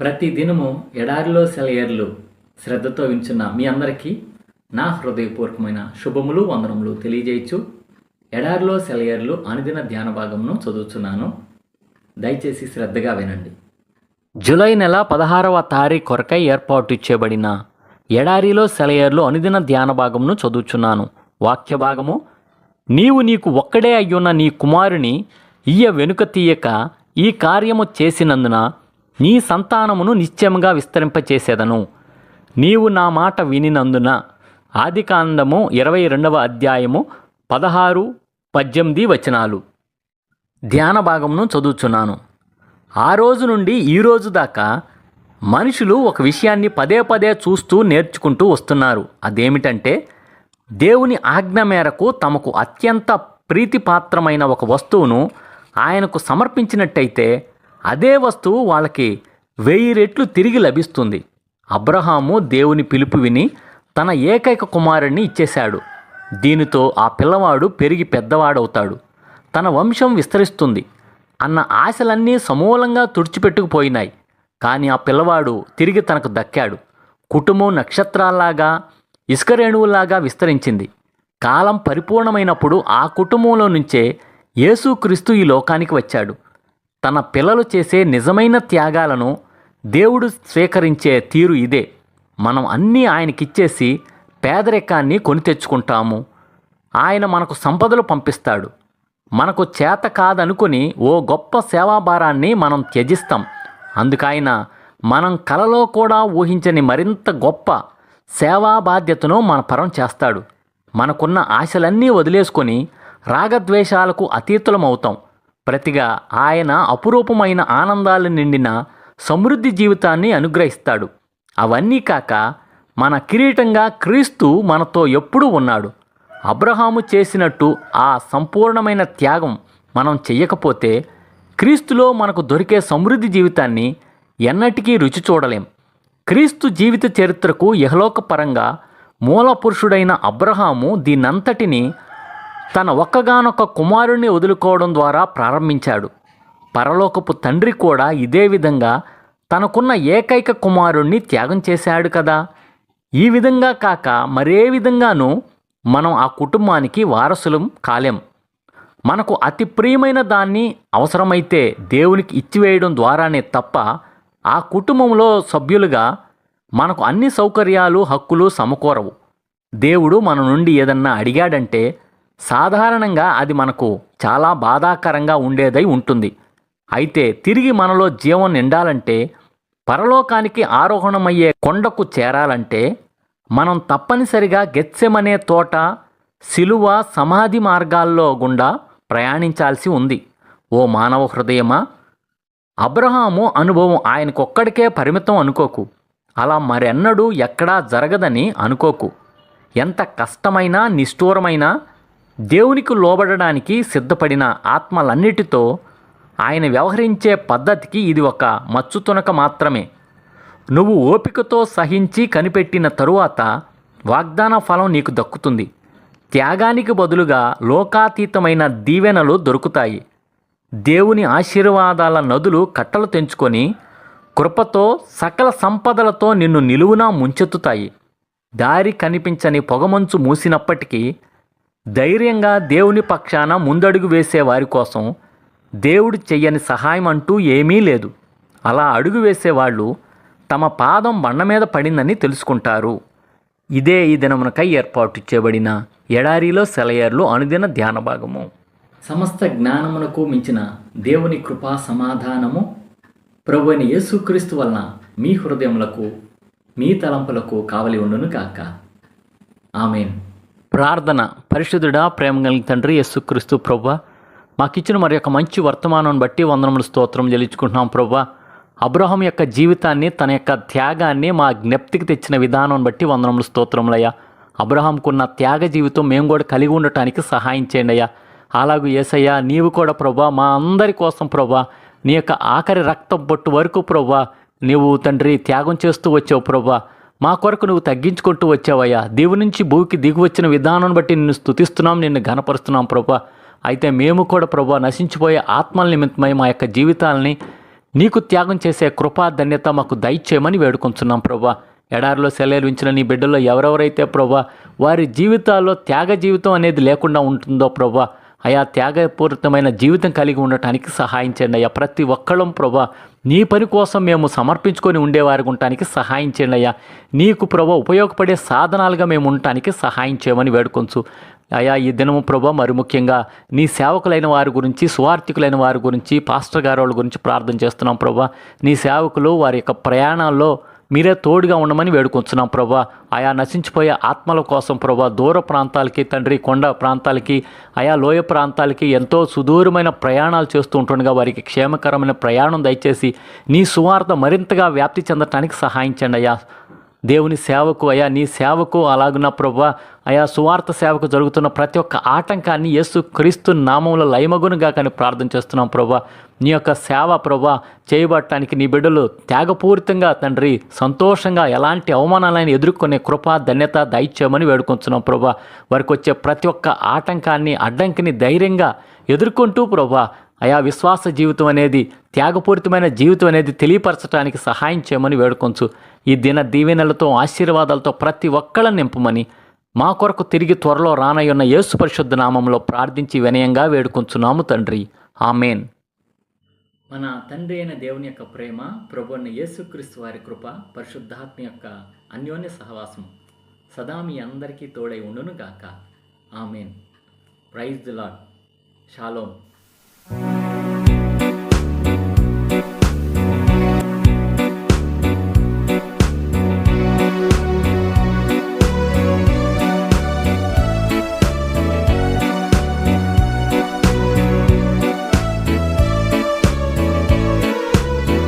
ప్రతి దినము ఎడారిలో సెలయర్లు శ్రద్ధతో వించున్న మీ అందరికీ నా హృదయపూర్వకమైన శుభములు వందనములు తెలియజేయచ్చు. ఎడారిలో సెలయర్లు అనుదిన ధ్యాన భాగంను చదువుతున్నాను దయచేసి శ్రద్ధగా వినండి. జూలై నెల పదహారవ తారీఖు కొరకై ఏర్పాటు చేయబడిన ఎడారిలో సెలయర్లు అనుదిన ధ్యాన భాగంను చదువుచున్నాను. వాక్య భాగము నీవు నీకు ఒక్కడే అయ్యున్న నీ కుమారుని ఈయ వెనుక తీయక ఈ కార్యము చేసినందున నీ సంతానమును నిశ్చయముగా విస్తరింపచేసేదను. నీవు నా మాట వినినందున ఆదికాండము ఇరవై రెండవ అధ్యాయము పదహారు పద్దెనిమిది వచనాలు. ధ్యాన భాగమును చదువుచున్నాను. ఆ రోజు నుండి ఈ రోజు దాకా మనుషులు ఒక విషయాన్ని పదే పదే చూస్తూ నేర్చుకుంటూ వస్తున్నారు. అదేమిటంటే దేవుని ఆజ్ఞ మేరకు తమకు అత్యంత ప్రీతిపాత్రమైన ఒక వస్తువును ఆయనకు సమర్పించినట్టయితే అదే వస్తువు వాళ్ళకి వెయ్యి రెట్లు తిరిగి లభిస్తుంది. అబ్రహాము దేవుని పిలుపు విని తన ఏకైక కుమారుణ్ణి ఇచ్చేశాడు. దీనితో ఆ పిల్లవాడు పెరిగి పెద్దవాడవుతాడు. తన వంశం విస్తరిస్తుంది. అన్న ఆశలన్నీ సమూలంగా తుడిచిపెట్టుకుపోయినాయి. కానీ ఆ పిల్లవాడు తిరిగి తనకు దక్కాడు. కుటుంబం నక్షత్రాల్లాగా ఇసుక రేణువులాగా విస్తరించింది. కాలం పరిపూర్ణమైనప్పుడు ఆ కుటుంబంలో నుంచే యేసుక్రీస్తు ఈ లోకానికి వచ్చాడు. తన పిల్లలు చేసే నిజమైన త్యాగాలను దేవుడు స్వీకరించే తీరు ఇదే. మనం అన్నీ ఆయనకిచ్చేసి పేదరికాన్ని కొని తెచ్చుకుంటాము. ఆయన మనకు సంపదలు పంపిస్తాడు. మనకు చేత కాదనుకుని ఓ గొప్ప సేవాభారాన్ని మనం త్యజిస్తాం. అందుకైన మనం కలలో కూడా ఊహించని మరింత గొప్ప సేవా బాధ్యతను మన పరం చేస్తాడు. మనకున్న ఆశలన్నీ వదిలేసుకొని రాగద్వేషాలకు అతీతులమవుతాం. ప్రతిగా ఆయన అపురూపమైన ఆనందాలు నిండిన సమృద్ధి జీవితాన్ని అనుగ్రహిస్తాడు. అవన్నీ కాక మన కిరీటంగా క్రీస్తు మనతో ఎప్పుడూ ఉన్నాడు. అబ్రహాము చేసినట్టు ఆ సంపూర్ణమైన త్యాగం మనం చెయ్యకపోతే క్రీస్తులో మనకు దొరికే సమృద్ధి జీవితాన్ని ఎన్నటికీ రుచి చూడలేం. క్రీస్తు జీవిత చరిత్రకు యహలోకపరంగా మూల పురుషుడైన అబ్రహాము దీనంతటిని తన ఒక్కగానొక్క కుమారుణ్ణి వదులుకోవడం ద్వారా ప్రారంభించాడు. పరలోకపు తండ్రి కూడా ఇదే విధంగా తనకున్న ఏకైక కుమారుణ్ణి త్యాగం చేశాడు కదా. ఈ విధంగా కాక మరే విధంగానూ మనం ఆ కుటుంబానికి వారసులం కాలేం. మనకు అతి ప్రియమైన దాన్ని అవసరమైతే దేవునికి ఇచ్చివేయడం ద్వారానే తప్ప ఆ కుటుంబంలో సభ్యులుగా మనకు అన్ని సౌకర్యాలు హక్కులు సమకూరవు. దేవుడు మన నుండి ఏదన్నా అడిగాడంటే సాధారణంగా అది మనకు చాలా బాధాకరంగా ఉండేదై ఉంటుంది. అయితే తిరిగి మనలో జీవం నిండాలంటే పరలోకానికి ఆరోహణమయ్యే కొండకు చేరాలంటే మనం తప్పనిసరిగా గెత్సెమనే తోట శిలువ సమాధి మార్గాల్లో గుండా ప్రయాణించాల్సి ఉంది. ఓ మానవ హృదయమా? అబ్రహాము అనుభవం ఆయనకొక్కడికే పరిమితం అనుకోకు. అలా మరెన్నడూ ఎక్కడా జరగదని అనుకోకు. ఎంత కష్టమైనా నిష్ఠూరమైనా దేవునికి లోబడడానికి సిద్ధపడిన ఆత్మలన్నిటితో ఆయన వ్యవహరించే పద్ధతికి ఇది ఒక మచ్చుతునక మాత్రమే. నువ్వు ఓపికతో సహించి కనిపెట్టిన తరువాత వాగ్దాన ఫలం నీకు దక్కుతుంది. త్యాగానికి బదులుగా లోకాతీతమైన దీవెనలు దొరుకుతాయి. దేవుని ఆశీర్వాదాల నదులు కట్టలు తెంచుకొని కృపతో సకల సంపదలతో నిన్ను నిలువునా ముంచెత్తుతాయి. దారి కనిపించని పొగమంచు మూసినప్పటికీ ధైర్యంగా దేవుని పక్షాన ముందడుగు వేసే వారి కోసం దేవుడు చెయ్యని సహాయం అంటూ ఏమీ లేదు. అలా అడుగు వేసేవాళ్ళు తమ పాదం బండ మీద పడిందని తెలుసుకుంటారు. ఇదే ఈ దినమునకై ఏర్పాటు చేయబడిన ఎడారిలో సెలయర్లు అనుదిన ధ్యాన భాగము. సమస్త జ్ఞానమునకు మించిన దేవుని కృపా సమాధానము ప్రభుని యేసుక్రీస్తు వలన మీ హృదయములకు మీ తలంపులకు కావలి ఉండును కాక ఆమెన్. ప్రార్థన పరిశుద్ధుడా ప్రేమ కలిగిన తండ్రి యేసుక్రీస్తు ప్రభా మాకిచ్చిన మరి యొక్క మంచి వర్తమానం బట్టి వందనములు స్తోత్రం చెల్లించుకుంటున్నాం ప్రభా. అబ్రహం యొక్క జీవితాన్ని తన యొక్క త్యాగాన్ని మా జ్ఞప్తికి తెచ్చిన విధానం బట్టి వందనములు స్తోత్రములయ్యా అబ్రహాంకున్న త్యాగ జీవితం మేము కూడా కలిగి ఉండటానికి సహాయం చేయండి అయ్యా. అలాగూ ఏసయ్యా నీవు కూడా ప్రభా మా అందరి కోసం ప్రభా నీ యొక్క ఆఖరి రక్తం బొట్టు వరకు ప్రభా నీవు తండ్రి త్యాగం చేస్తూ వచ్చావు ప్రభా. మా కొరకు నువ్వు తగ్గించుకుంటూ వచ్చావయ్యా. దీవు నుంచి భూమికి దిగి వచ్చిన విధానం బట్టి నిన్ను స్తుతిస్తున్నాం నిన్ను ఘనపరుస్తున్నాం ప్రభా. అయితే మేము కూడా ప్రభా నశించిపోయే ఆత్మల నిమిత్తమై మా యొక్క జీవితాలని నీకు త్యాగం చేసే కృపా ధన్యత మాకు దయచేయమని వేడుకొంచున్నాం ప్రభా. ఎడారిలో సెలవుంచిన నీ బిడ్డల్లో ఎవరెవరైతే ప్రభా వారి జీవితాల్లో త్యాగ జీవితం అనేది లేకుండా ఉంటుందో ప్రభా అయా త్యాగపూరితమైన జీవితం కలిగి ఉండటానికి సహాయం చేయండి అయ్యా. ప్రతి ఒక్కళ్ళం ప్రభా నీ పని కోసం మేము సమర్పించుకొని ఉండేవారికి ఉండటానికి సహాయం చేయండి అయ్యా. నీకు ప్రభా ఉపయోగపడే సాధనాలుగా మేము ఉండటానికి సహాయం చేయమని వేడుకొంచు. అయా ఈ దినము ప్రభా మరి ముఖ్యంగా నీ సేవకులైన వారి గురించి సువార్థికులైన వారి గురించి పాస్టర్ గారి గురించి ప్రార్థన చేస్తున్నాం ప్రభా. నీ సేవకులు వారి యొక్క ప్రయాణాల్లో మీరే తోడుగా ఉండమని వేడుకొంచున్నాం ప్రభా. ఆయా నశించిపోయే ఆత్మల కోసం ప్రభా దూర ప్రాంతాలకి తండ్రి కొండ ప్రాంతాలకి ఆయా లోయ ప్రాంతాలకి ఎంతో సుదూరమైన ప్రయాణాలు చేస్తూ ఉంటుండగా వారికి క్షేమకరమైన ప్రయాణం దయచేసి నీ సువార్త మరింతగా వ్యాప్తి చెందటానికి సహాయించండి అయ్యా. దేవుని సేవకు అయా నీ సేవకు అలాగున్న ప్రభు అయా సువార్త సేవకు జరుగుతున్న ప్రతి ఒక్క ఆటంకాన్ని యేసు క్రీస్తు నామంలో లయమగునుగా కానీ ప్రార్థన చేస్తున్నాం ప్రభా. నీ యొక్క సేవ ప్రభా చేయబట్టడానికి నీ బిడ్డలు త్యాగపూరితంగా తండ్రి సంతోషంగా ఎలాంటి అవమానాలను ఎదుర్కొనే కృప ధన్యత దయచేయమని వేడుకుంటున్నాం ప్రభా. వారికి వచ్చే ప్రతి ఒక్క ఆటంకాన్ని అడ్డంకిని ధైర్యంగా ఎదుర్కొంటూ ప్రభా అయా విశ్వాస జీవితం అనేది త్యాగపూరితమైన జీవితం అనేది తెలియపరచడానికి సహాయం చేయమని వేడుకొంచు. ఈ దిన దీవెనలతో ఆశీర్వాదాలతో ప్రతి ఒక్కళ్ళని నింపమని మా కొరకు తిరిగి త్వరలో రానయ్యున్న యేసు పరిశుద్ధ నామంలో ప్రార్థించి వినయంగా వేడుకొంచున్నాము తండ్రి. ఆమెన్. మన తండ్రి అయిన దేవుని యొక్క ప్రేమ ప్రభు యేసుక్రీస్తు వారి కృప పరిశుద్ధాత్మ యొక్క అన్యోన్య సహవాసం సదా మీ అందరికీ తోడై ఉండును గాక amen. Praise the lord shalom